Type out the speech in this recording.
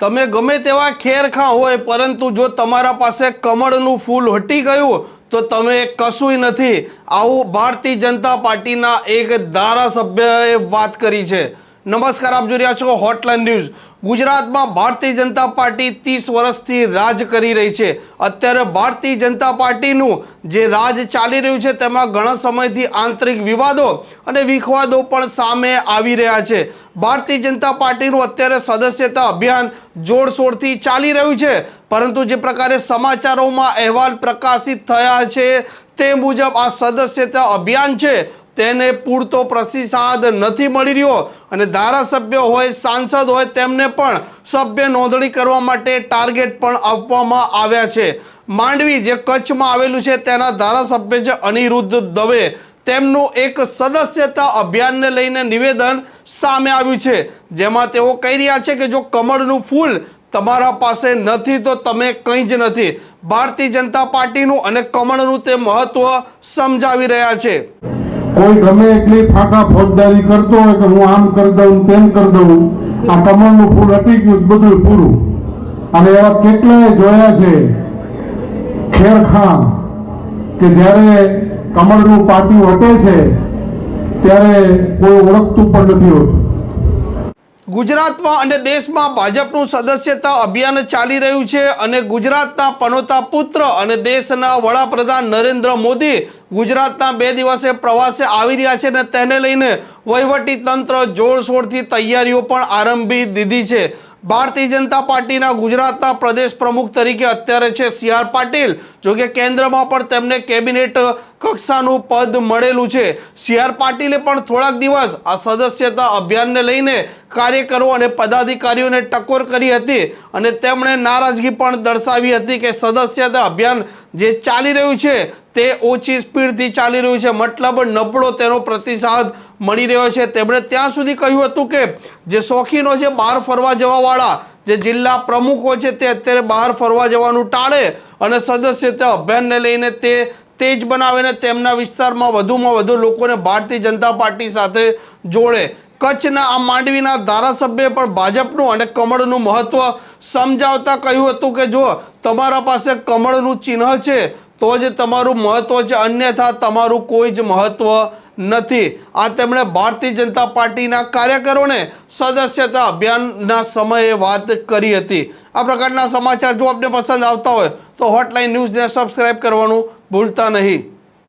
તમે ગમે તેવા ખેરખા હોય, પરંતુ જો તમારા પાસે કમળનું ફૂલ હટી ગયું, તો તમે કશુંય નથી. આવું ભારતીય જનતા પાર્ટીના એક ધારાસભ્યએ વાત કરી છે. નમસ્કાર, આપ જોઈ રહ્યા છો હોટલાઇન ન્યૂઝ ગુજરાતમાં ભારતીય જનતા પાર્ટી ત્રીસ વર્ષથી રાજ કરી રહી છે. અત્યારે ભારતીય જનતા પાર્ટીનું જે રાજ ચાલી રહ્યું છે, તેમાં ઘણા સમયથી આંતરિક વિવાદો અને વિખવાદો પણ સામે આવી રહ્યા છે. ભારતીય જનતા પાર્ટીનું અત્યારે સદસ્યતા અભિયાન જોરશોરથી ચાલી રહ્યું છે. પરંતુ જે પ્રકારે સમાચારોમાં અહેવાલ પ્રકાશિત થયા છે તે મુજબ આ સદસ્યતા અભિયાન છે તેને પૂરતો પ્રતિસાદ નથી મળી રહ્યો અને ધારાસભ્ય હોય, સાંસદ હોય તેમને પણ સભ્ય નોંધણી કરવા માટે ટાર્ગેટ પણ આપવામાં આવ્યા છે. માંડવી જે કચ્છમાં આવેલું છે તેના ધારાસભ્ય છે અનિરુદ્ધ દવે. તેમનું એક સદસ્યતા અભિયાનને લઈને નિવેદન સામે આવ્યું છે. જેમાં તેઓ કહી રહ્યા છે કે જો કમળનું ફૂલ તમારા પાસે નથી તો તમે કંઈ જ નથી. ભારતીય જનતા પાર્ટીનું અને કમળનું તે મહત્વ સમજાવી રહ્યા છે. કોઈ ગમે એટલી ફાંકા ફોજદારી કરતો હોય કે હું આમ કરી દઉં તેમ કરી દઉં, આ કમળનું ફૂલ અટી ગયું બધું પૂરું. અને એવા કેટલાય જોયા છે ખેરખા કે જ્યારે કમળનું પાટિયું હટે છે, ત્યારે કોઈ ઓળખતું પણ નથી હોતું. ગુજરાતમાં અને દેશમાં ભાજપનું સદસ્યતા અભિયાન ચાલી રહ્યું છે અને ગુજરાતના પનોતા પુત્ર અને દેશના વડાપ્રધાન નરેન્દ્ર મોદી ગુજરાતના બે દિવસે પ્રવાસે આવી રહ્યા છે અને તેને લઈને વહીવટી તંત્ર જોરશોરથી તૈયારીઓ પણ આરંભી દીધી છે. ભારતીય જનતા પાર્ટીના ગુજરાતના પ્રદેશ પ્રમુખ તરીકે અત્યારે છે સી આર પાટીલ. જો કે કેન્દ્રમાં પણ તેમને કેબિનેટ કક્ષાનું પદ મળેલું છે. સી આર પાટીલે પણ થોડાક દિવસ આ સદસ્યતા અભિયાનને લઈને કાર્યકરો અને પદાધિકારીઓને ટકોર કરી હતી અને તેમણે નારાજગી પણ દર્શાવી હતી કે સદસ્યતા અભિયાન જે ચાલી રહ્યું છે તે ઓછી સ્પીડથી ચાલી રહ્યું છે. મતલબ નબળો તેનો પ્રતિસાદ મળી રહ્યો છે. તેમણે ત્યાં સુધી કહ્યું હતું કે જે શોખીનો છે, બહાર ફરવા જવાવાળા જે જિલ્લા પ્રમુખો છે તે અત્યારે બહાર ફરવા જવાનું ટાળે અને સદસ્યતા અભિયાનને લઈને તે તેજ બનાવીને તેમના વિસ્તારમાં વધુમાં વધુ લોકોને ભારતીય જનતા પાર્ટી સાથે જોડે. કચ્છના આ માંડવીના ધારાસભ્ય પણ ભાજપનું અને કમળનું મહત્વ સમજાવતા કહ્યું હતું કે જો તમારા પાસે કમળનું ચિહ્ન છે, તો જ તમારું મહત્વ છે, અન્યથા તમારું કોઈ જ મહત્વ નથી. આ તેમણે ભારતીય જનતા પાર્ટીના કાર્યકરોને સદસ્યતા અભિયાનના સમયે વાત કરી હતી. આ પ્રકારના સમાચાર જો આપને પસંદ આવતા હોય તો હોટલાઇન ન્યૂઝને સબસ્ક્રાઇબ કરવાનું ભૂલતા નહીં.